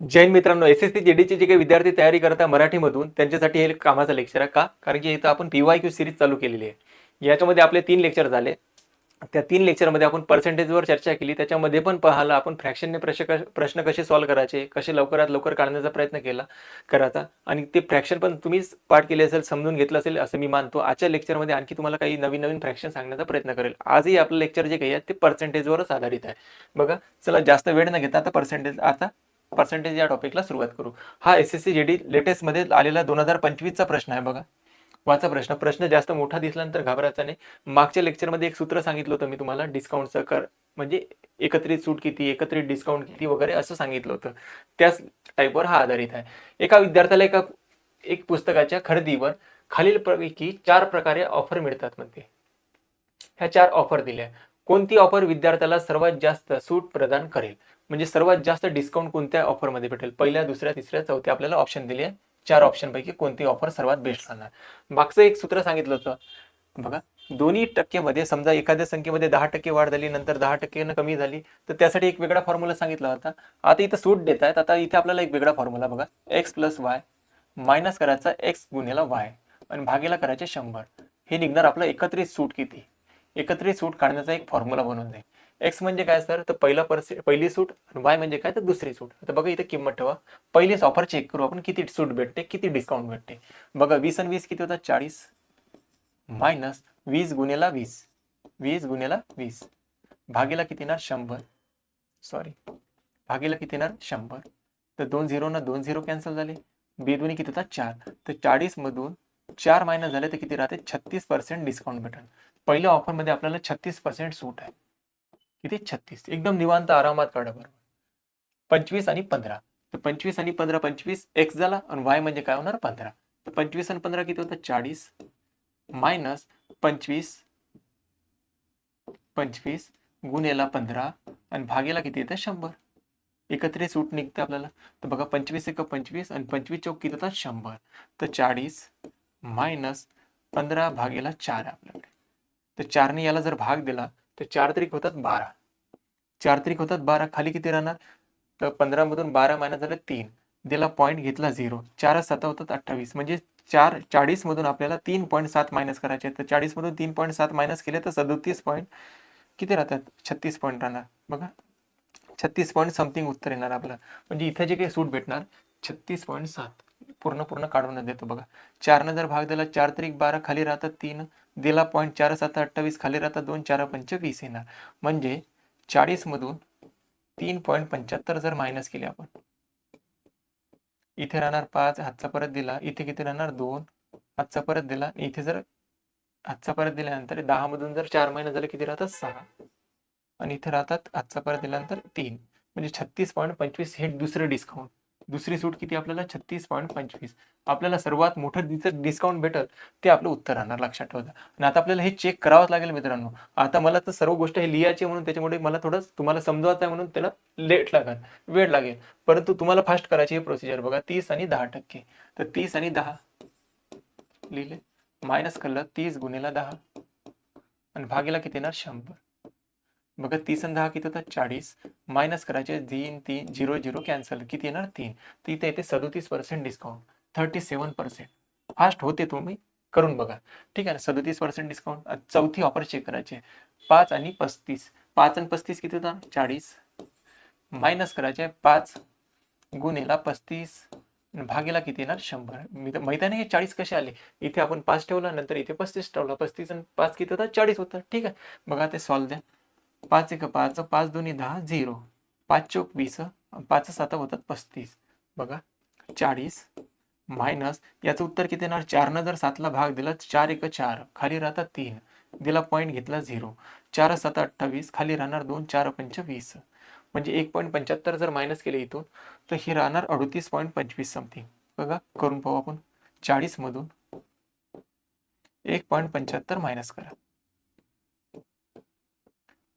जैन मित्रांनो S S C जेडीचे जे काही विद्यार्थी तयारी करतात मराठीमधून त्यांच्यासाठी हे कामाचं लेक्चर आहे का? कारण की इथं आपण पी वाय क्यू सिरीज चालू केलेली आहे. याच्यामध्ये आपले तीन लेक्चर झाले. त्या तीन लेक्चरमध्ये आपण पर्सेंटेजवर चर्चा केली. त्याच्यामध्ये पण पाहिलं आपण फ्रॅक्शनने प्रश्न प्रश्न कसे सॉल्व्ह करायचे कसे लवकरात लवकर काढण्याचा प्रयत्न केला करायचा. आणि ते फ्रॅक्शन पण तुम्हीच पाठ केले असेल समजून घेतलं असेल असं मी मानतो. आजच्या लेक्चरमध्ये आणखी तुम्हाला काही नवीन नवीन फ्रॅक्शन सांगण्याचा प्रयत्न करेल. आजही आपलं लेक्चर जे काही आहे ते पर्सेंटेजवरच आधारित आहे. बघा चला जास्त वेळ न घेता आता पर्सेंटेज आता पर्सेंटेज या टॉपिकला सुरुवात करू. हा S S C G D लेटेस्टमध्ये आलेला दोन हजार पंचवीसचा प्रश्न आहे बघा. वाचा प्रश्न. प्रश्न जास्त मोठा दिसल्यानंतर घाबरायचा नाही. मागच्या लेक्चरमध्ये एक सूत्र सांगितलं होतं मी तुम्हाला डिस्काउंटचं कर. म्हणजे एकत्रित सूट किती एकत्रित डिस्काउंट किती वगैरे असं सांगितलं होतं. त्याच टाईपवर हा आधारित आहे. एका विद्यार्थ्याला एका एक पुस्तकाच्या खरेदीवर खालीलपैकी चार प्रकारे ऑफर मिळतात म्हणते. ह्या चार ऑफर दिल्या. कोणती ऑफर विद्यार्थ्याला सर्वात जास्त सूट प्रदान करेल? म्हणजे सर्वात जास्त डिस्काउंट कोणत्या ऑफरमध्ये भेटेल? पहिल्या दुसऱ्या तिसऱ्या चौथ्या आपल्याला ऑप्शन दिली. आहे चार ऑप्शनपैकी कोणती ऑफर सर्वात बेस्ट राहणार? मागचं एक सूत्र सांगितलं होतं. बघा दोन्ही टक्केमध्ये समजा एखाद्या संख्येमध्ये दहा टक्के वाढ झाली नंतर दहा टक्केनं कमी झाली तर त्यासाठी एक वेगळा फॉर्म्युला सांगितला होता. आता इथं सूट देत आहेत आता इथे आपल्याला एक वेगळा फॉर्म्युला बघा. एक्स प्लस वाय मायनस करायचा एक्स गुन्हेला वाय आणि भागेला करायचे शंभर. हे निघणार आपलं एकत्रित सूट किती? एकत्रित सूट काढण्याचा एक फॉर्म्युला बनवून जाईल एक्स म्हणजे काय सर तर पहिला पर्से पहिली सूट आणि वाय म्हणजे काय? तर दुसरी सूट. आता बघा इथे किंमत ठेवा. पहिलीच ऑफर चेक करू आपण किती सूट भेटते किती डिस्काउंट भेटते. बघा वीस आणि वीस किती होता? चाळीस. मायनस वीस गुन्हेला वीस. वीस गुन्हेला वीस. भागेला किती येणार? शंभर. सॉरी भागेला किती येणार? शंभर. तर दोन झिरो ना दोन झिरो कॅन्सल झाले. बेदुनी किती होता? चार. तर चाळीस मधून चार मायनस झाले तर किती राहते? छत्तीस पर्सेंट डिस्काउंट भेटेल पहिल्या ऑफरमध्ये आपल्याला छत्तीस पर्सेंट सूट आहे. किती? छत्तीस. एकदम निवांत आरामात काढा बरोबर पंचवीस आणि पंधरा. तर पंचवीस आणि पंधरा पंचवीस एक्स झाला आणि वाय म्हणजे काय होणार? पंधरा. तर पंचवीस आणि पंधरा किती होतं चाळीस. मायनस पंचवीस पंचवीस गुन्हेला पंधरा आणि भागेला किती येतं? शंभर. एकत्रित सूट निघते आपल्याला. तर बघा पंचवीस एक पंचवीस आणि पंचवीस चौक किती होतात? शंभर. तर चाळीस मायनस पंधरा भागेला चार आपल्याकडे. तर चारने याला जर भाग दिला तर चार तारीख होतात बारा. चार तारीख होतात बारा खाली किती राहणार? तर पंधरा मधून बारा मायनस झालं तीन. दिला पॉईंट घेतला झिरो चार सात होतात अठ्ठावीस. म्हणजे चार चाळीस मधून आपल्याला तीन पॉईंट सात मायनस करायचे तर चाळीस मधून तीन पॉईंट सात मायनस केले तर सदोतीस पॉईंट किती राहतात? छत्तीस पॉईंट राहणार. बघा. छत्तीस पॉईंट समथिंग उत्तर येणार आपलं म्हणजे इथे जे काही सूट भेटणार छत्तीस पॉईंट सात. पूर्ण पूर्ण काढून देतो बघा. चारनं जर भाग दिला चार तारीख बारा खाली राहतात तीन. दिला पॉईंट चार सात अठ्ठावीस खाली राहतात दोन चार पंच वीस येणार. म्हणजे चाळीस मधून तीन पॉईंट पंच्याहत्तर जर मायनस केले आपण. इथे राहणार पाच हातचा परत दिला इथे किती राहणार? दोन. हातचा परत दिला इथे जर हातचा परत दिल्यानंतर दहा मधून जर चार महिने झाले किती राहतात? सहा. आणि इथे राहतात आजचा परत दिल्यानंतर तीन. म्हणजे छत्तीस पॉईंट पंचवीस हे दुसरं डिस्काउंट दुसरी सूट किती आपल्याला? छत्तीस पॉईंट पंचवीस. आपल्याला सर्वात मोठं जिथं डिस्काउंट भेटल ते आपलं उत्तर राहणार लक्षात ठेवता आणि आता आपल्याला हे चेक करावंच लागेल मित्रांनो. आता मला तर सर्व गोष्ट हे लिहायची आहे म्हणून त्याच्यामुळे मला थोडं तुम्हाला समजवायचं आहे म्हणून त्याला लेट लागेल वेळ लागेल. परंतु तुम्हाला फास्ट करायची ही प्रोसिजर बघा तीस आणि दहा टक्के. तर तीस आणि दहा लिहिले. मायनस करलं तीस गुन्हेला दहा. आणि भागेला किती येणार? शंभर. बघा तीस आणि दहा किती होतात? चाळीस. मायनस करायचे तीन तीन झिरो झिरो कॅन्सल. किती येणार? तीन. तर इथे येते सदोतीस percent discount thirty seven percent fast होते तुम्ही करून बघा. ठीक आहे ना? सदोतीस पर्सेंट डिस्काउंट चौथी ऑफर चेक करायची. पाच आणि पस्तीस. पाच आणि पस्तीस किती होता चाळीस. मायनस करायचे पाच गुन्हेला पस्तीस. भागेला किती येणार? शंभर. मी तर माहिती नाही हे चाळीस कसे आले? इथे आपण पाच ठेवला नंतर इथे पस्तीस ठेवला. पस्तीस आणि पाच किती होतात? चाळीस होतात. ठीक आहे? बघा ते सॉल्व द्या. पाच एक पाच पाच दोन्ही दहा झिरो. पाच चौक वीस पाच सात होतात पस्तीस. बघा चाळीस मायनस याचं उत्तर किती येणार? चारनं जर सातला भाग दिला चार एक चार खाली राहतात तीन. दिला पॉईंट घेतला झिरो. चार सात अठ्ठावीस खाली राहणार दोन चार पंच वीस. म्हणजे एक पॉईंट पंच्याहत्तर जर मायनस केले इथून तर ही राहणार अडतीस पॉईंट पंचवीस समथिंग बघा करून पाहू आपण. चाळीस मधून एक पॉईंट पंच्याहत्तर मायनस करा.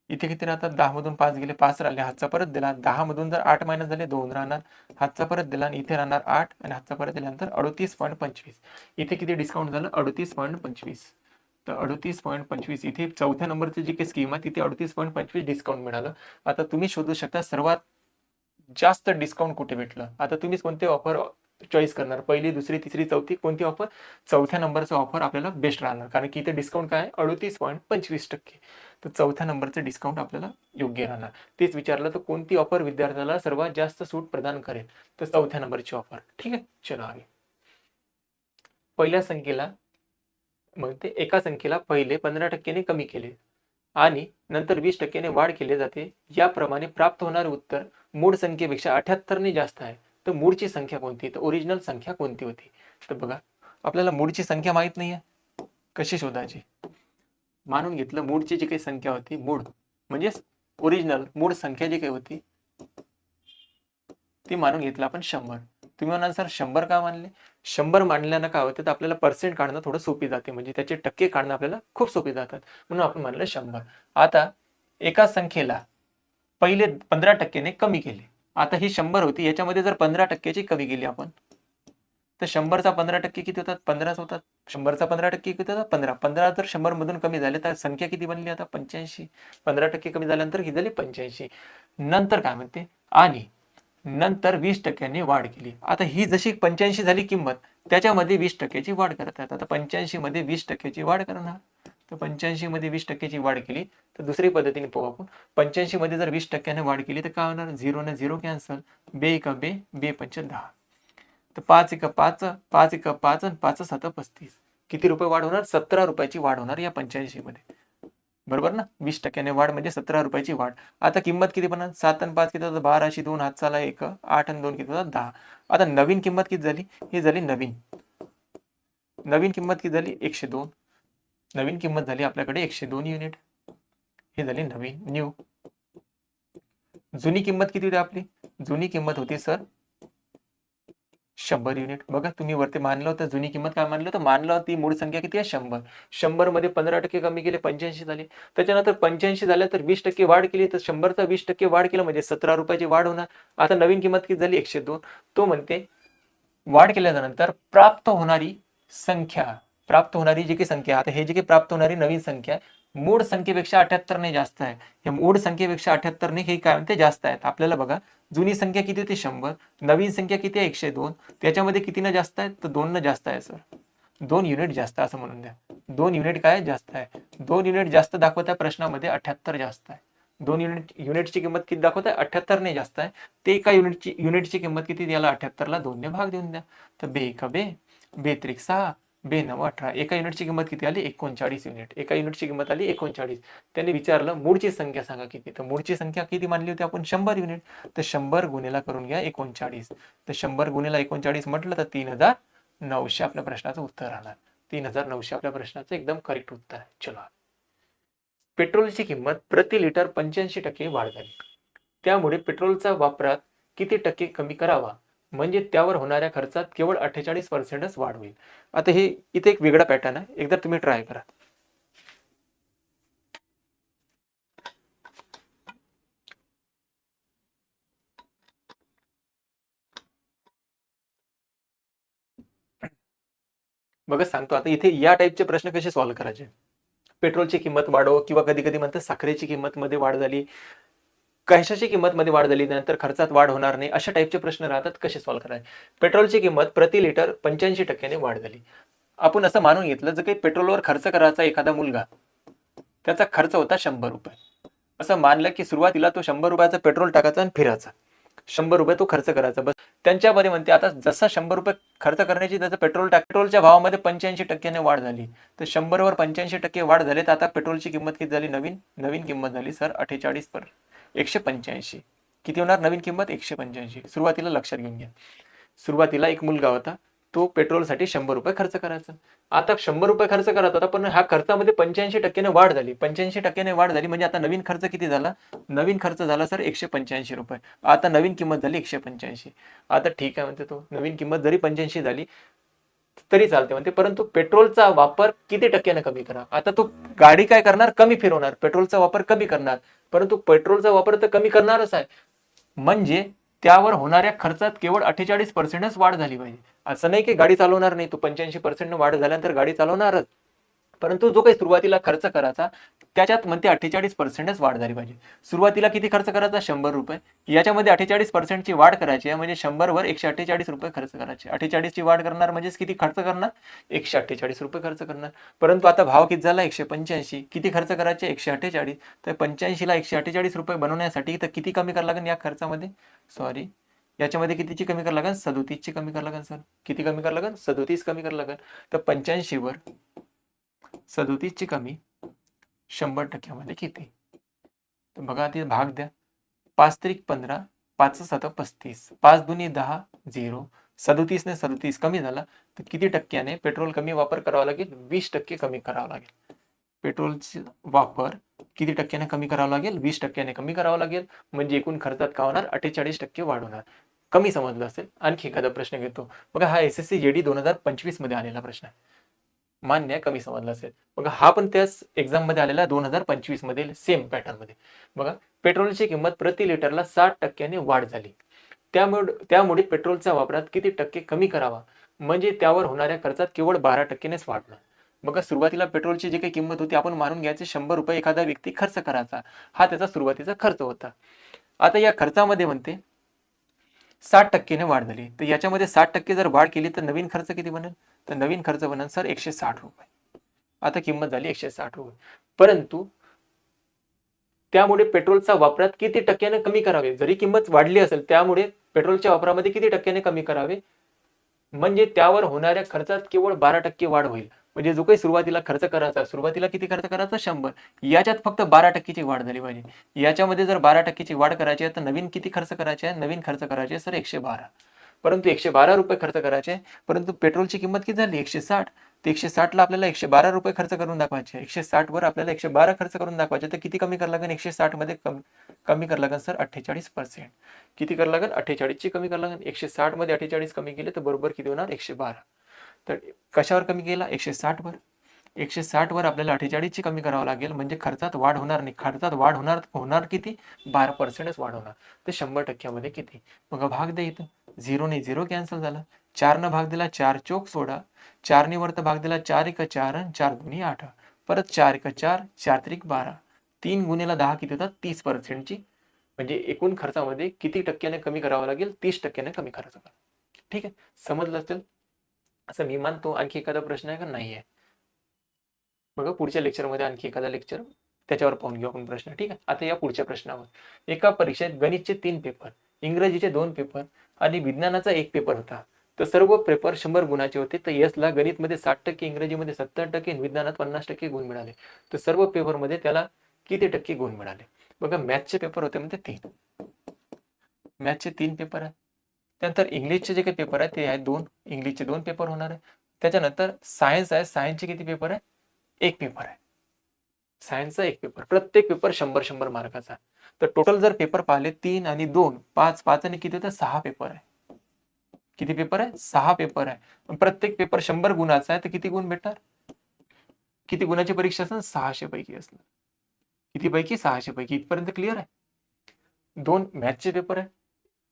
इथे किती राहतात दहा मधून पाच गेले पाच राहिले. हातचा परत दिला. दहा मधून जर आठ मायनस झाले दोन राहणार. हातचा परत दिला आणि इथे राहणार आठ आणि हातचा परत दिल्यानंतर अडतीस पॉईंट पंचवीस. इथे किती डिस्काउंट झालं? अडतीस पॉईंट पंचवीस. तर अडतीस पॉईंट पंचवीस. इथे चौथ्या नंबरची जी काही स्कीम आहे तिथे अडतीस पॉईंट पंचवीस डिस्काउंट मिळालं. आता तुम्ही शोधू शकता सर्वात जास्त डिस्काउंट कुठे भेटलं? आता तुम्हीच कोणते ऑफर चॉईस करणार? पहिली दुसरी तिसरी चौथी कोणती ऑफर चौथ्या नंबरचं ऑफर आपल्याला बेस्ट राहणार. कारण की इथे डिस्काउंट काय अडतीस पॉईंट पंचवीस टक्के. तर चौथ्या नंबरचं डिस्काउंट आपल्याला योग्य राहणार. तेच विचारलं तर कोणती ऑफर विद्यार्थ्याला सर्वात जास्त सूट प्रदान करेल? तर चौथ्या नंबरची ऑफर ठीक आहे? चलो आम्ही पहिल्या संख्येला मग ते एका संख्येला पहिले पंधरा टक्क्याने कमी केले आणि नंतर वीस टक्क्याने वाढ केली जाते. याप्रमाणे प्राप्त होणारे उत्तर मूळ संख्येपेक्षा अठ्याहत्तरने जास्त आहे. तर मूळची संख्या कोणती? तर ओरिजिनल संख्या कोणती होती? तर बघा आपल्याला मूळची संख्या माहीत नाही आहे कशी शोधायची? मानून घेतलं मूळची जी काही संख्या होती मूळ. म्हणजेच ओरिजिनल मूळ संख्या जी काही होती ती मानून घेतलं आपण शंभर. तुम्ही म्हणाल सर शंभर का मानले? शंभर मानल्यानं काय होतं तर आपल्याला पर्सेंट काढणं थोडं सोपी जाते. म्हणजे त्याचे टक्के काढणं आपल्याला खूप सोपी जातात. म्हणून आपण मानलं शंभर. आता एका संख्येला पहिले पंधरा टक्क्याने कमी केले. आता ही शंभर होती याच्यामध्ये जर पंधरा टक्क्याची कमी केली आपण तर शंभरचा पंधरा टक्के किती होतात? पंधराच होतात. शंभरचा पंधरा टक्के किती होतात? पंधरा. पंधरा जर शंभर मधून कमी झाले तर संख्या किती बनली आता? पंच्याऐंशी. पंधरा टक्के कमी झाल्यानंतर किती झाली पंच्याऐंशी. नंतर काय म्हणते? आणि नंतर वीस टक्क्यांनी वाढ केली. आता ही जशी पंच्याऐंशी झाली किंमत त्याच्यामध्ये वीस टक्क्याची वाढ करत आहेत आता पंच्याऐंशी मध्ये वीस टक्क्याची वाढ करणार. तर पंच्याऐंशी मध्ये वीस टक्क्याची वाढ केली. तर दुसरी पद्धतीने पाहू आपण. पंच्याऐंशी मध्ये जर वीस टक्क्याने वाढ केली तर काय होणार? झिरो ने झिरो कॅन्सल. बे एका बे बे पंच दहा. तर पाच एक पाच पाच एक पाच आणि पाच सात पस्तीस. किती रुपये वाढ होणार? सतरा रुपयाची वाढ होणार या पंच्याऐंशी मध्ये बरोबर ना? वीस टक्क्याने वाढ म्हणजे सतरा रुपयाची वाढ. आता किंमत किती बनणार सात आणि पाच किती होतात बाराशे दोन हात चाला एक आठ आणि दोन किती होतात दहा. आता नवीन किंमत किती झाली? ही झाली नवीन. नवीन किंमत किती झाली? एकशे दोन. नवीन किंमत झाली आपल्याकडे एकशे दोन युनिट. ही झाली नवीन न्यू. जुनी किंमत किती होती आपली? जुनी किंमत होती सर शंभर युनिट. बघा तुम्ही वरती मानलं होतं जुनी किंमत काय मानलं होतं? मानलं ती मूळ संख्या किती आहे? शंभर. शंभरमध्ये पंधरा टक्के कमी केले पंच्याऐंशी झाले. त्याच्यानंतर पंच्याऐंशी झाल्या तर वीस टक्के वाढ केली तर शंभरचा वीस टक्के वाढ केलं म्हणजे सतरा रुपयाची वाढ होणार. आता नवीन किंमत किती झाली? एकशे दोन. तो म्हणते वाढ केल्यानंतर प्राप्त होणारी संख्या प्राप्त होणारी जी काही संख्या आता हे जी काही प्राप्त होणारी नवीन संख्या मूळ संख्येपेक्षा अठ्याहत्तरने जास्त आहे. हे मूळ संख्येपेक्षा अठ्याहत्तरने हे काय म्हणते? जास्त आहेत. आपल्याला बघा जुनी संख्या किती होती? शंभर. नवीन संख्या किती आहे? एकशे दोन. त्याच्यामध्ये कितीनं जास्त आहे तर दोननं जास्त आहे सर. दोन युनिट जास्त आहे असं म्हणून द्या. दोन युनिट काय? जास्त आहे. दोन युनिट जास्त दाखवत आहे प्रश्नामध्ये अठ्याहत्तर जास्त आहे. दोन युनिट युनिटची किंमत किती दाखवत आहे? अठ्याहत्तरने जास्त आहे. ते एका युनिटची युनिटची किंमत किती? याला अठ्याहत्तरला दोनने भाग देऊन द्या. तर बे एका बे बे त्रिक सहा बे अठरा. एका युनिटची किंमत किती आली? एकोणचाळीस युनिट. एका युनिटची किंमत आली एकोणचाळीस. त्यांनी विचारलं मूळची संख्या सांगा किती? तर मूळची संख्या किती मानली होती आपण? शंभर युनिट. तर शंभर गुन्हेला करून घ्या एकोणचाळीस. तर शंभर गुन्हेला एकोणचाळीस म्हटलं तर तीन हजार नऊशे आपल्या प्रश्नाचं उत्तर राहणार. तीन हजार नऊशे आपल्या प्रश्नाचं एकदम करेक्ट उत्तर आहे. चलो. पेट्रोलची किंमत प्रति लिटर पंच्याऐंशी टक्के वाढ झाली. त्यामुळे पेट्रोलचा वापरात किती टक्के कमी करावा? म्हणजे त्यावर होणाऱ्या खर्चात केवळ अठ्ठेचाळीस पर्सेंटच वाढ होईल. आता हे इथे एक वेगळा पॅटर्न आहे. एकदा तुम्ही ट्राय करा. बघा सांगतो. आता इथे या टाईपचे प्रश्न कसे सॉल्व्ह करायचे? पेट्रोलची किंमत वाढव किंवा कधी कधी म्हणतात साखरेची किंमत मध्ये वाढ झाली. कशाची किंमत मध्ये वाढ झाली नंतर खर्चात वाढ होणार नाही अशा टाईपचे प्रश्न राहतात कसे सॉल्व्ह करायचे पेट्रोलची किंमत प्रति लिटर पंच्याऐंशी टक्क्याने वाढ झाली. आपण असं मानून घेतलं जर काही पेट्रोलवर खर्च करायचा एखादा मुलगा त्याचा खर्च होता शंभर रुपये. असं मानलं की सुरुवातीला तो शंभर रुपयाचा पेट्रोल टाकायचा आणि फिरायचा. शंभर रुपये तो खर्च करायचा. बस त्यांच्यामध्ये म्हणते आता जसा शंभर रुपये खर्च करण्याची त्याचं पेट्रोल टाक पेट्रोलच्या भावामध्ये पंच्याऐंशी टक्क्याने वाढ झाली. तर शंभरवर पंच्याऐंशी टक्के वाढ झाली तर आता पेट्रोलची किंमत किती झाली? नवीन नवीन किंमत झाली सर अठ्ठेचाळीस पर एकशे पंच्याऐंशी. किती होणार? नवीन किंमत एकशे पंच्याऐंशी. सुरुवातीला लक्षात घेऊन घ्या. सुरुवातीला एक मुलगा होता तो पेट्रोलसाठी शंभर रुपये खर्च करायचा. आता शंभर रुपये खर्च करत होता पण हा खर्चामध्ये पंच्याऐंशी टक्क्याने वाढ झाली. पंच्याऐंशी टक्क्याने वाढ झाली म्हणजे आता नवीन खर्च किती झाला? नवीन खर्च झाला सर एकशे पंच्याऐंशी रुपये. आता नवीन किंमत झाली एकशे पंच्याऐंशी. आता ठीक आहे म्हणते तो. नवीन किंमत जरी पंच्याऐंशी झाली तरी चालते म्हणते. परंतु पेट्रोलचा वापर किती टक्क्याने कमी करा? आता तो गाडी काय करणार? कमी फिरवणार. पेट्रोलचा वापर कमी करणार. परंतु पेट्रोलचा वापर तर कमी करणारच आहे. म्हणजे त्यावर होणाऱ्या खर्चात केवळ अठ्ठेचाळीस पर्सेंटच वाढ झाली पाहिजे. असं नाही की गाडी चालवणार नाही तू पंच्याऐंशी पर्सेंट वाढ झाल्यानंतर गाडी चालवणारच. परंतु जो काही सुरुवातीला खर्च करायचा त्याच्यात म्हणते अठ्ठेचाळीस पर्सेंटच वाढ झाली पाहिजे. सुरुवातीला किती खर्च करायचा? शंभर रुपये. याच्यामध्ये अठ्ठेचाळीस पर्सेंटची वाढ करायची आहे म्हणजे शंभरवर एकशे अठ्ठेचाळीस रुपये खर्च करायचे. अठ्ठेचाळीसची वाढ करणार म्हणजेच किती खर्च करणार? एकशे अठ्ठेचाळीस रुपये खर्च करणार. परंतु आता भाव किती झाला? एकशे पंच्याऐंशी. किती खर्च करायचे? एकशे अठ्ठेचाळीस. तर पंच्याऐंशीला एकशे अठ्ठेचाळीस रुपये बनवण्यासाठी तर किती कमी करावं लागेल या खर्चामध्ये? सॉरी याच्यामध्ये कितीची कमी करावं लागेल? सदोतीसची कमी करावं लागेल सर किती कमी करावं लागेल? सदोतीस कमी करावं लागेल. तर पंच्याऐंशीवर सदोतीसची कमी शंभर टक्क्यामध्ये किती? तर बघा ते भाग द्या. पाच त्रिक पंधरा पाच सात पस्तीस. पाच दोन्ही दहा झिरो. सदोतीसने सदोतीस कमी झाला तर किती टक्क्याने पेट्रोल कमी वापर करावा लागेल? वीस टक्के कमी करावा लागेल. पेट्रोलचा वापर किती टक्क्याने कमी करावा लागेल? वीस टक्क्याने कमी करावा लागेल. म्हणजे एकूण खर्चात का होणार अठ्ठेचाळीस टक्के वाढ होणार. कमी समजलं असेल? आणखी एखादा प्रश्न घेतो. बघा हा एस एस सी जेडी दोन हजार पंचवीसमध्ये आलेला प्रश्न आहे. मान्य कमी समजलं असेल. बघा हा पण त्याच एक्झाममध्ये आलेला दोन हजार पंचवीस मधील सेम पॅटर्नमध्ये. बघा पेट्रोलची किंमत प्रति लिटरला साठ टक्क्याने वाढ झाली. त्यामुळे त्यामुळे पेट्रोलच्या वापरात किती टक्के कमी करावा? म्हणजे त्यावर होणाऱ्या खर्चात केवळ बारा टक्क्यानेच वाढणार बघा सुरुवातीला पेट्रोलची जी काही किंमत होती आपण मानून घ्यायचे शंभर रुपये एखादा व्यक्ती खर्च करायचा. हा त्याचा सुरुवातीचा खर्च होता. आता या खर्चामध्ये म्हणते साठ टक्केने वाढ झाली. तर याच्यामध्ये साठ टक्के जर वाढ केली तर नवीन खर्च किती बनेल? तर नवीन खर्च बनेल सर एकशे साठ रुपये. आता किंमत झाली एकशे साठ रुपये. परंतु त्यामुळे पेट्रोलचा वापरात किती टक्क्याने कमी करावे? जरी किंमत वाढली असेल त्यामुळे पेट्रोलच्या वापरामध्ये किती टक्क्याने कमी करावे? म्हणजे त्यावर होणाऱ्या खर्चात केवळ बारा टक्के वाढ होईल. म्हणजे जो काही सुरुवातीला खर्च करायचा सुरुवातीला किती खर्च करायचा? शंभर. याच्यात फक्त बारा टक्केची वाढ झाली पाहिजे. याच्यामध्ये जर बारा टक्केची वाढ करायची आहे तर नवीन किती खर्च करायचे आहे? नवीन खर्च करायचे सर एकशे बारा. परंतु एकशे बारा रुपये खर्च करायचे. परंतु पेट्रोलची किंमत किती झाली? एकशे साठ. तर एकशे साठला आपल्याला एकशे बारा रुपये खर्च करून दाखवायचे. एकशे साठवर आपल्याला एकशे बारा खर्च करून दाखवायचे. तर किती कमी करावं लागेल? एकशे साठमध्ये कमी कमी करावं लागेल सर अठ्ठेचाळीस पर्सेंट किती करावं लागेल? अठ्ठेचाळीसची कमी करावं लागेल. एकशे साठमध्ये अठ्ठेचाळीस कमी केले तर बरोबर किती होणार? एकशे बारा. तर कशावर कमी केला? एकशे साठवर एकशे साठवर आपल्याला अठ्ठेचाळीसची कमी करावं लागेल. म्हणजे खर्चात वाढ होणार नाही. खर्चात वाढ होणार होणार किती? बारा पर्सेंटच वाढ होणार. तर शंभर टक्क्यामध्ये किती? मग भाग द्या इथं. झिरोने झिरो कॅन्सल झाला. चारनं भाग दिला चार चोक सोडा. चारने वरत भाग दिला चार एक चार आणि चार गुणी आठ. परत चार एक चार चार त्रिक बारा. तीन गुन्हेला दहा किती होतात? तीस पर्सेंटची म्हणजे एकूण खर्चामध्ये किती टक्क्याने कमी करावं लागेल? तीस टक्क्याने कमी खर्च करा. ठीक आहे? समजलं असेल? असं मी मानतो. आणखी एखादा प्रश्न आहे का? नाही आहे. बघा पुढच्या लेक्चरमध्ये आणखी एखादा लेक्चर त्याच्यावर पाहून घेऊ आपण प्रश्न. ठीक आहे? आता या पुढच्या प्रश्नावर. एका परीक्षेत गणितचे तीन पेपर इंग्रजीचे दोन पेपर आणि विज्ञानाचा एक पेपर होता. तर सर्व पेपर शंभर गुणाचे होते. तर यशला गणितमध्ये साठ टक्के इंग्रजीमध्ये सत्तर टक्के विज्ञानात पन्नास टक्के गुण मिळाले. तर सर्व पेपरमध्ये त्याला किती टक्के गुण मिळाले? बघा मॅथचे पेपर होते म्हणजे तीन. मॅथचे तीन पेपर आहेत. त्यानंतर इंग्लिशचे जे काही पेपर आहेत ते आहेत दोन. इंग्लिशचे दोन पेपर होणार आहे त्याच्यानंतर सायन्स आहे. सायन्सचे किती पेपर आहे एक पेपर आहे. सायन्सचा एक पेपर प्रत्येक पेपर शंभर शंभर मार्काचा तर टोटल जर पेपर पाहिले तीन आणि दोन पाच पाच आणि किती? होतं सहा पेपर आहे. किती पेपर आहे? सहा पेपर आहे. प्रत्येक पेपर शंभर गुणाचा आहे तर किती गुण भेटणार? किती गुणाची परीक्षा असणार सहाशे पैकी असणार. किती पैकी? सहाशे पैकी. इथपर्यंत क्लिअर आहे? दोन मॅथ्सचे पेपर आहे.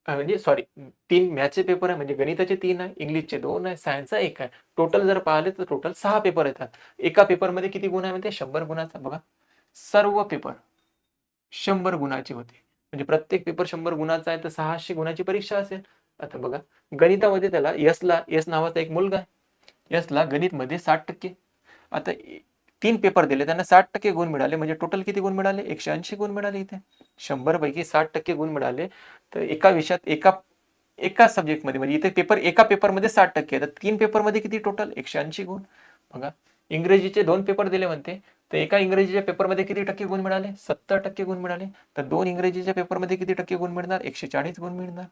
म्हणजे सॉरी तीन मॅथचे पेपर आहे म्हणजे गणिताचे तीन आहे इंग्लिशचे दोन आहे सायन्सचा एक आहे. टोटल जर पाहिले तर टोटल सहा पेपर येतात. एका पेपरमध्ये किती गुण आहे म्हणजे शंभर गुणाचा. बघा. सर्व पेपर शंभर गुणाचे होते. म्हणजे प्रत्येक पेपर शंभर गुणाचा आहे तर सहाशे गुणाची परीक्षा असेल. आता बघा गणितामध्ये त्याला यसला यस नावाचा एक मुलगा आहे. यशला गणितमध्ये साठ टक्के. आता तीन पेपर दिले त्यांना साठ टक्के गुण मिळाले. म्हणजे टोटल किती गुण मिळाले? एकशे ऐंशी गुण मिळाले इथे. शंभर पैकी साठ टक्के गुण मिळाले. तर एका विषयात एका एका सब्जेक्टमध्ये म्हणजे इथे पेपर एका पेपरमध्ये साठ टक्के. तर तीन पेपरमध्ये किती टोटल एकशे ऐंशी गुण. बघा इंग्रजीचे दोन पेपर दिले म्हणते. तर एका इंग्रजीच्या पेपरमध्ये किती टक्के गुण मिळाले? सत्तर टक्के गुण मिळाले. तर दोन इंग्रजीच्या पेपरमध्ये किती टक्के गुण मिळणार? एकशे चाळीस गुण मिळणार.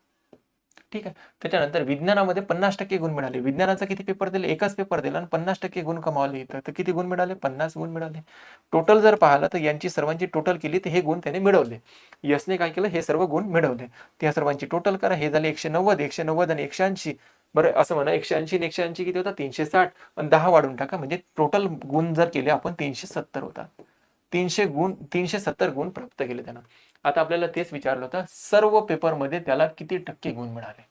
ठीक आहे. त्याच्यानंतर विज्ञानामध्ये पन्नास टक्के गुण मिळाले. विज्ञानाचा किती पेपर दिले? एकच पेपर दिला आणि पन्नास टक्के गुण कमावले इथं. तर किती गुण मिळाले? पन्नास गुण मिळाले. टोटल जर पाहिलं तर यांची सर्वांची टोटल केली तर हे गुण त्याने मिळवले. यशने काय केलं? हे सर्व गुण मिळवले. त्या सर्वांची टोटल करा. हे झाले एकशे नव्वद एकशे नव्वद आणि एकशे ऐंशी. बरं असं म्हणा एकशे ऐंशी एकशे ऐंशी किती होता तीनशे साठ. आणि दहा वाढून टाका. म्हणजे टोटल गुण जर केले आपण तीनशे सत्तर होता तीनशे गुण तीनशे सत्तर गुण प्राप्त केले त्यांना. आता आपल्याला तेच विचारलं होतं सर्व पेपरमध्ये त्याला किती टक्के गुण मिळाले?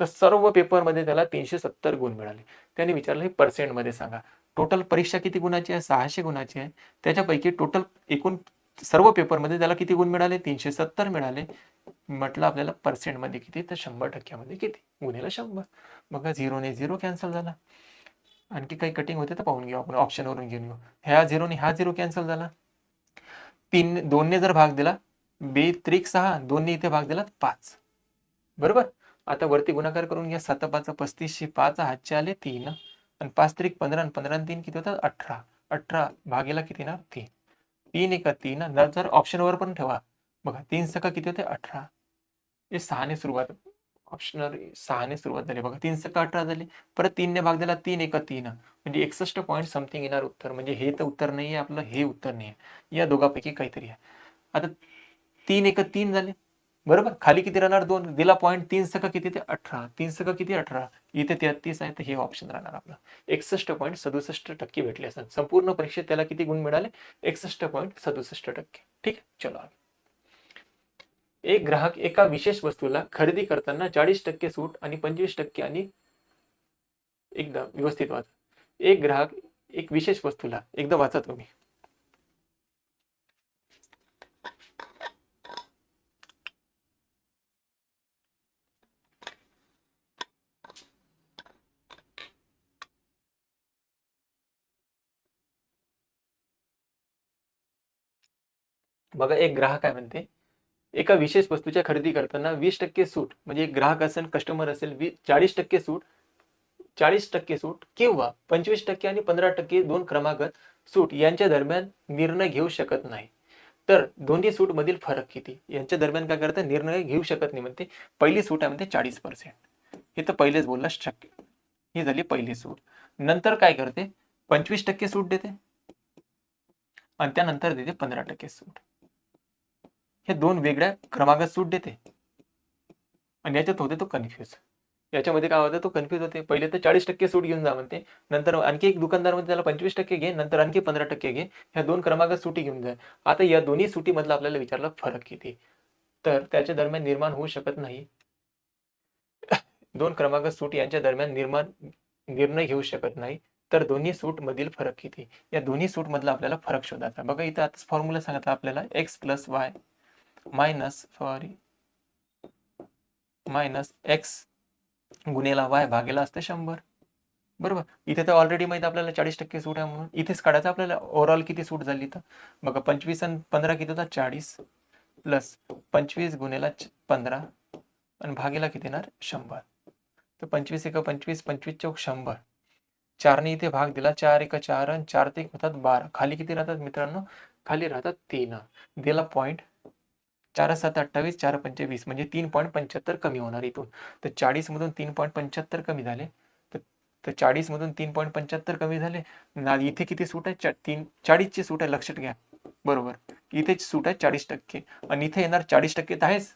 तर सर्व पेपरमध्ये त्याला तीनशे सत्तर गुण मिळाले. त्याने विचारलं हे पर्सेंटमध्ये सांगा. टोटल परीक्षा किती गुणाची आहे? सहाशे गुणाची आहे. त्याच्यापैकी टोटल एकूण सर्व पेपरमध्ये त्याला किती गुण मिळाले? तीनशे सत्तर मिळाले. म्हटलं आपल्याला पर्सेंटमध्ये किती तर शंभर टक्क्यामध्ये किती? गुन्हेला शंभर. बघा झिरोने झिरो कॅन्सल झाला. आणखी काही कटिंग होते तर पाहून घेऊ आपण ऑप्शनवरून घेऊन घेऊ ह्या झिरोने हा झिरो कॅन्सल झाला. तीन दोनने जर भाग दिला बे त्रिक सहा दोनने इथे भाग दिला पाच. बरोबर? आता वरती गुणाकार करून घ्या सात पाच पस्तीसशे पाच हातचे आले तीन. आणि पाच त्रिक पंधरा आणि पंधरा आणि तीन किती होतात? अठरा. अठरा भागेला किती ना तीन. तीन एका तीन. न जर ऑप्शनवर पण ठेवा. बघा तीन सका किती होते? अठरा. सहाने सुरुवात ऑप्शनल सहाने सुरुवात झाली. बघा तीन सका अठरा झाले. परत तीनने भाग दिला तीन एका तीन. म्हणजे एकसष्ट पॉईंट समथिंग येणार उत्तर. म्हणजे हे तर उत्तर नाही आहे आपलं हे उत्तर नाही आहे या दोघांपैकी काहीतरी आहे. आता तीन एक तीन झाले. बरोबर? खाली किती राहणार? दोन. दिला पॉईंट तीन सका किती ते अठरा. तीन सका किती अठरा? इथे तेहतीस आहे तर हे ऑप्शन राहणार आपलं. एकसष्ट पॉईंट सदुसष्ट टक्के भेटले असतात. संपूर्ण परीक्षेत त्याला किती गुण मिळाले? एकसष्ट पॉईंट सदुसष्ट टक्के. ठीक आहे? चलो एक ग्राहक एका विशेष वस्तूला खरेदी करताना चाळीस टक्के सूट आणि पंचवीस टक्के आणि एकदा व्यवस्थित वाचा. एक ग्राहक एक विशेष वस्तूला एकदा वाचा तुम्ही. बघा एक ग्राहक काय म्हणते एका विशेष वस्तूच्या खरेदी करताना वीस टक्के सूट म्हणजे ग्राहक असेल कस्टमर असेल वीस चाळीस टक्के सूट चाळीस टक्के सूट किंवा पंचवीस टक्के आणि पंधरा टक्के दोन क्रमागत सूट यांच्या दरम्यान निर्णय घेऊ शकत नाही. तर दोन्ही सूट मधील फरक किती? यांच्या दरम्यान काय करतात निर्णय घेऊ शकत नाही म्हणते. पहिली सूट आहे म्हणते चाळीस पर्सेंट हे तर पहिलेच बोलणं शक्य. ही झाली पहिली सूट. नंतर काय करते? पंचवीस टक्के सूट देते. आणि त्यानंतर देते पंधरा टक्के सूट. हे दोन वेगळ्या क्रमांकात सूट देते. आणि याच्यात होते तो कन्फ्यूज याच्यामध्ये काय होतं तो कन्फ्यूज होते. पहिले तर चाळीस टक्के सूट घेऊन जा म्हणते. नंतर आणखी एक दुकानदार म्हणते त्याला पंचवीस टक्के घे नंतर आणखी पंधरा टक्के घे. ह्या दोन क्रमांकात सुटी घेऊन जा. आता या दोन्ही सुटीमधला आपल्याला विचारला फरक किती? तर त्याच्या दरम्यान निर्माण होऊ शकत नाही. दोन क्रमांक सूट यांच्या दरम्यान निर्माण निर्णय घेऊ शकत नाही. तर दोन्ही सूट मधील फरक किती? या दोन्ही सूट मधला आपल्याला फरक शोधायचा बघा इथं आता फॉर्म्युला सांगितला आपल्याला X plus Y minus sorry minus X गुन्हेला Y भागेला असते शंभर. बरोबर? इथे तर ऑलरेडी माहिती आपल्याला चाळीस टक्के सूट आहे म्हणून. इथेच काढायचं आपल्याला. ओव्हरऑल किती सूट झाली तर बघा पंचवीस आणि पंधरा किती होता चाळीस. प्लस पंचवीस गुन्हेला पंधरा. आणि भागेला किती येणार? शंभर. तर पंचवीस एका पंचवीस पंचवीस चौक शंभर. चारने इथे भाग दिला. चार एका चार आणि चार ते एक होतात बारा. खाली किती राहतात मित्रांनो? खाली राहतात तीन. दिला पॉईंट चार सात अठ्ठावीस चार पंचवीस म्हणजे तीन पॉईंट पंच्याहत्तर कमी होणार इथून. तर चाळीस मधून तीन पॉईंट पंच्याहत्तर कमी झाले. तर चाळीस मधून तीन पॉईंट पंच्याहत्तर कमी झाले. ना इथे किती सूट आहे? चा तीन चाळीसची सूट आहे लक्षात घ्या. बरोबर. इथे सूट आहे चाळीस टक्के. आणि इथे येणार चाळीस टक्के तर आहेच.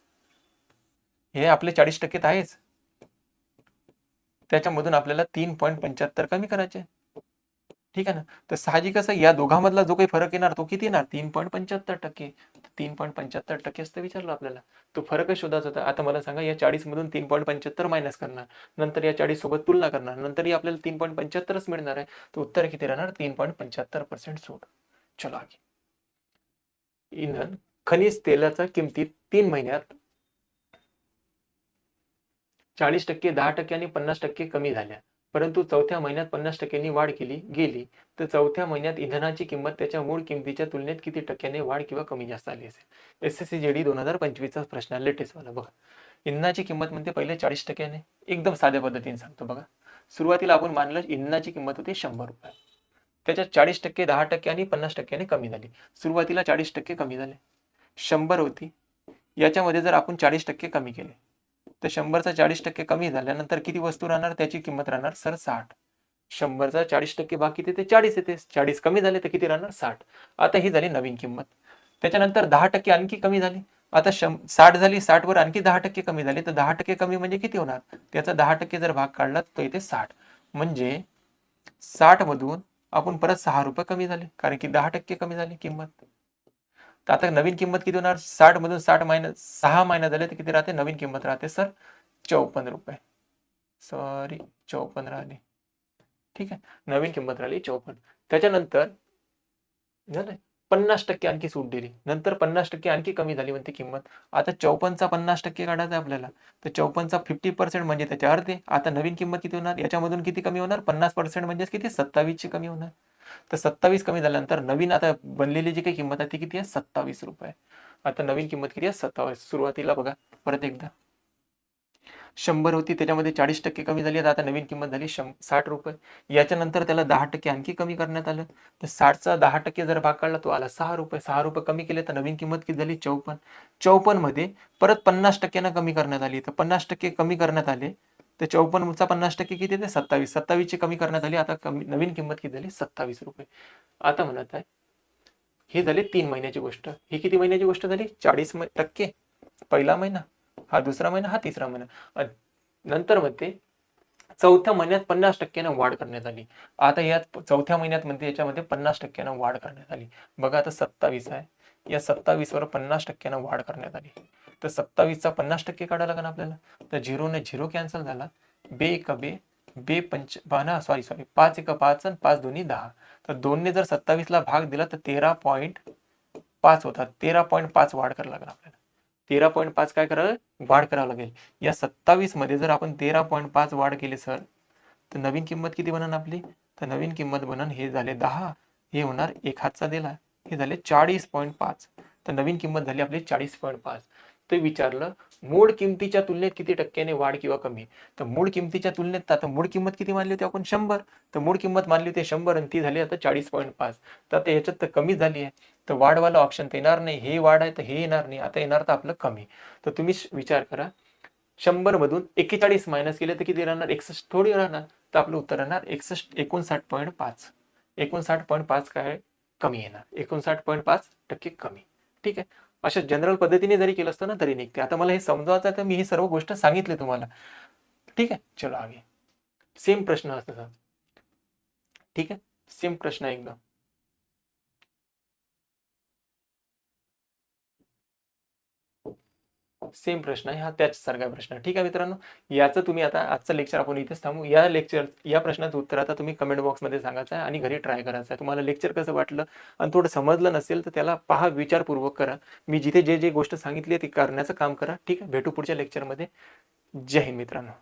हे आपले चाळीस टक्के तर आहेच. त्याच्यामधून आपल्याला तीन पॉईंट पंच्याहत्तर कमी करायचे. ठीक आहे ना? तर साहजिक या दोघांमधला जो काही फरक येणार तो किती येणार? तीन पॉईंट पंच्याहत्तर टक्के. तीन पॉईंट पंच्याहत्तर टक्के असतं विचारलं आपल्याला. तो फरक शोधायचा होता आता मला सांगा या चाळीस मधून तीन पॉईंट पंच्याहत्तर मायनस करणार. नंतर या चाळीस सोबत तुलना करणार. नंतरही आपल्याला तीन पॉईंट पंच्याहत्तरच मिळणार आहे. तर उत्तर किती राहणार? तीन पॉईंट पंच्याहत्तर पर्सेंट सूट चलो आगे. इंधन खनिज तेलाचा किमतीत तीन महिन्यात चाळीस टक्के दहा टक्के आणि पन्नास टक्के कमी झाल्या. परंतु चौथ्या महिन्यात पन्नास टक्क्यांनी वाढ केली गेली. तर चौथ्या महिन्यात इंधनाची किंमत त्याच्या मूळ किमतीच्या तुलनेत किती टक्क्याने वाढ किंवा कमी जास्त आली असेल? S S C J D दोन हजार पंचवीसचा प्रश्न लेटेस्ट वाला बघा. इंधनाची किंमत म्हणते पहिले चाळीस टक्क्याने. एकदम साध्या पद्धतीने सांगतो बघा. सुरुवातीला आपण मानलं इंधनाची किंमत होती शंभर रुपये. त्याच्यात चाळीस टक्के दहा टक्के आणि पन्नास टक्क्याने कमी झाली. सुरुवातीला चाळीस टक्के कमी झाले. शंभर होती. याच्यामध्ये जर आपण चाळीस टक्के कमी केले तर शंभरचा चाळीस टक्के कमी झाल्यानंतर किती वस्तू राहणार? त्याची किंमत राहणार सर साठ. शंभरचा चाळीस टक्के भाग किती ते चाळीस येते. चाळीस कमी झाले तर किती राहणार? साठ. आता ही झाली नवीन किंमत. त्याच्यानंतर दहा टक्के आणखी कमी झाली. आता शं साठ झाली साठ वर आणखी दहा टक्के कमी झाली तर दहा टक्के कमी म्हणजे किती होणार? त्याचा दहा टक्के जर भाग काढला तर येते साठ. म्हणजे साठ मधून आपण परत सहा रुपये कमी झाले. कारण की दहा टक्के कमी झाली किंमत. तर आता नवीन किंमत किती होणार? साठ मधून साठ मायनस सहा महिना झाले तर किती राहते? नवीन किंमत राहते सर. चौपन्न रुपये. सॉरी चौपन्न राहिली. ठीक आहे. नवीन किंमत राहिली चौपन्न. त्याच्यानंतर झालं पन्नास टक्के आणखी सूट दिली. नंतर पन्नास टक्के आणखी कमी झाली म्हणते किंमत. आता चौपन्नचा पन्नास टक्के काढायचा आहे आपल्याला. तर चौपन्नचा फिफ्टी पर्सेंट म्हणजे त्याच्या अर्धे आता नवीन किंमत किती होणार? याच्यामधून किती कमी होणार? पन्नास पर्सेंट म्हणजेच किती? सत्तावीसची कमी होणार. तर सत्तावीस कमी झाल्यानंतर नवीन आता बनलेली जी काही किंमत आहे ती किती आहे? सत्तावीस रुपये. आता नवीन किंमत किती आहे? सत्तावीस. सुरुवातीला बघा परत एकदा. शंभर होती त्याच्यामध्ये चाळीस टक्के कमी झाली आता नवीन किंमत झाली साठ रुपये. याच्यानंतर त्याला दहा टक्के आणखी कमी करण्यात आलं. तर साठचा दहा टक्के जर भाग काढला तो आला सहा रुपये. सहा रुपये कमी केले तर नवीन किंमत किती झाली? चौपन्न. चौपन्नमध्ये परत पन्नास टक्क्यानं कमी करण्यात आली. तर पन्नास टक्के कमी करण्यात आले तर चौपन्नचा पन्नास टक्के किती ते सत्तावीस. सत्तावीसची कमी करण्यात आली आता कमी नवीन किंमत किती झाली? सत्तावीस रुपये. आता म्हणत आहे हे झाले तीन महिन्याची गोष्ट. ही किती महिन्याची गोष्ट झाली? चाळीस टक्के. पहिला महिना हा दुसरा महिना हा तिसरा महिना. नंतर मध्ये चौथ्या महिन्यात पन्नास टक्क्यानं वाढ करण्यात आली. आता यात चौथ्या महिन्यात म्हणजे याच्यामध्ये पन्नास टक्क्यानं वाढ करण्यात आली. बघा आता सत्तावीस आहे. या सत्तावीसवर पन्नास टक्क्यानं वाढ करण्यात आली. तर सत्तावीसचा पन्नास टक्के काढावं लागेल आपल्याला. तर झिरोने झिरो कॅन्सल झाला. बे एक बे बे पंच ना सॉरी सॉरी पाच एक पाच आणि पाच दोन्ही दहा. तर दोनने जर सत्तावीसला भाग दिला तर तेरा पॉईंट पाच होतात तेरा पॉईंट पाच वाढ करावं लागेल आपल्याला. तेरा पॉईंट पाच काय करावं वाढ करावं लागेल. या सत्तावीसमध्ये जर आपण तेरा पॉईंट पाच वाढ केली सर तर नवीन किंमत किती बनन आपली? तर नवीन किंमत बनन हे झाले दहा. हे होणार एक हातचा दिला. हे झाले चाळीस पॉईंट पाच. तर नवीन किंमत झाली आपली चाळीस पॉईंट पाच. ते विचारलं मूळ किमतीच्या तुलनेत किती टक्क्याने वाढ किंवा कमी तर मूळ किमतीच्या तुलनेत आता मूळ किंमत किती मानली होती आपण? शंभर. तर मूळ किंमत मानली होती शंभर आणि ती झाली आता चाळीस पॉईंट पाच. तर आता याच्यात तर कमी झाली आहे. तर वाढवाला ऑप्शन तर येणार नाही. हे वाढ आहे तर हे येणार नाही. आता येणार तर आपलं कमी तर तुम्ही विचार करा. शंभर मधून एक्केचाळीस मायनस केले तर किती राहणार? एकसष्ट. थोडी राहणार. तर आपलं उत्तर राहणार एकसष्ट एकोणसाठ पॉईंट पाच. एकोणसाठ पॉईंट पाच काय? कमी येणार. एकोणसाठ पॉईंट पाच टक्के कमी. ठीक आहे? अशा जनरल पद्धतीने जरी केलं असतं ना तरी निघते. आता मला हे समजवायचं आहे तर मी ही सर्व गोष्ट सांगितली तुम्हाला. ठीक आहे? चलो आगे. सेम प्रश्न असतो ठीक आहे? सेम प्रश्न एकदम. सेम प्रश्न आहे. हा त्याचसारखा प्रश्न ठीक आहे मित्रांनो? याचं तुम्ही आता आजचं लेक्चर आपण इथेच थांबू. या लेक्चर या प्रश्नाचं उत्तर आता तुम्ही कमेंट बॉक्समध्ये सांगायचं आहे आणि घरी ट्राय करायचं आहे. तुम्हाला लेक्चर कसं वाटलं आणि थोडं समजलं नसेल तर त्याला पहा विचारपूर्वक करा. मी जिथे जे जे गोष्ट सांगितली आहे ती करण्याचं काम करा. ठीक आहे? भेटू पुढच्या लेक्चरमध्ये जय हिंद मित्रांनो.